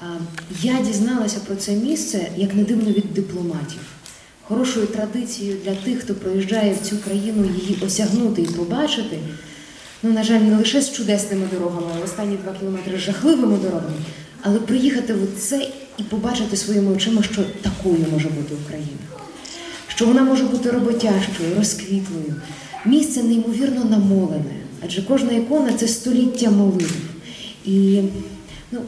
А, Я дізналася про це місце, як не дивно, від дипломатів. Хорошою традицією для тих, хто приїжджає в цю країну, її осягнути і побачити. Ну, на жаль, не лише з чудесними дорогами, а останні два кілометри з жахливими дорогами, але приїхати в це і побачити своїми очима, що такою може бути Україна. Що вона може бути роботящою, розквітлою. Місце неймовірно намолене, адже кожна ікона це століття молитв. І ну,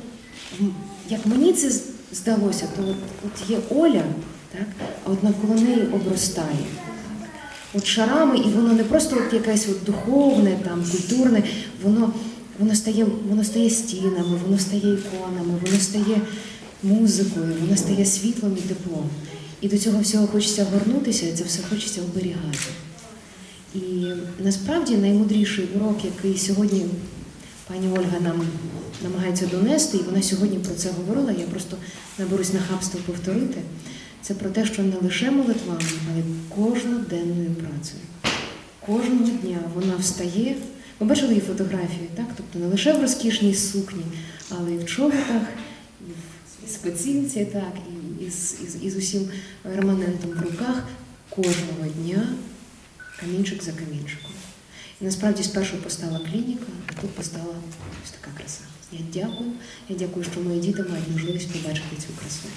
як мені це здалося, то от, от є Оля, так, а от навколо неї обростає от шарами, і воно не просто от якесь от духовне, там, культурне, воно, воно, стає, воно стає стінами, воно стає іконами, воно стає музикою, воно стає світлом і теплом. І до цього всього хочеться горнутися, і це все хочеться оберігати. І насправді наймудріший урок, який сьогодні пані Ольга нам намагається донести, і вона сьогодні про це говорила, я просто наберусь нахабство повторити. Це про те, що не лише молитвами, але кожноденною працею. Кожного дня вона встає. Ви бачили її фотографію, так? Тобто не лише в розкішній сукні, але і в чоботах, і в спецівці, так, і, з, і, і усім реманентом в руках кожного дня камінчик за камінчиком. І насправді спершу постала клініка, а тут постала ось така краса. Я дякую. Я дякую, що мої діти мають можливість побачити цю красу.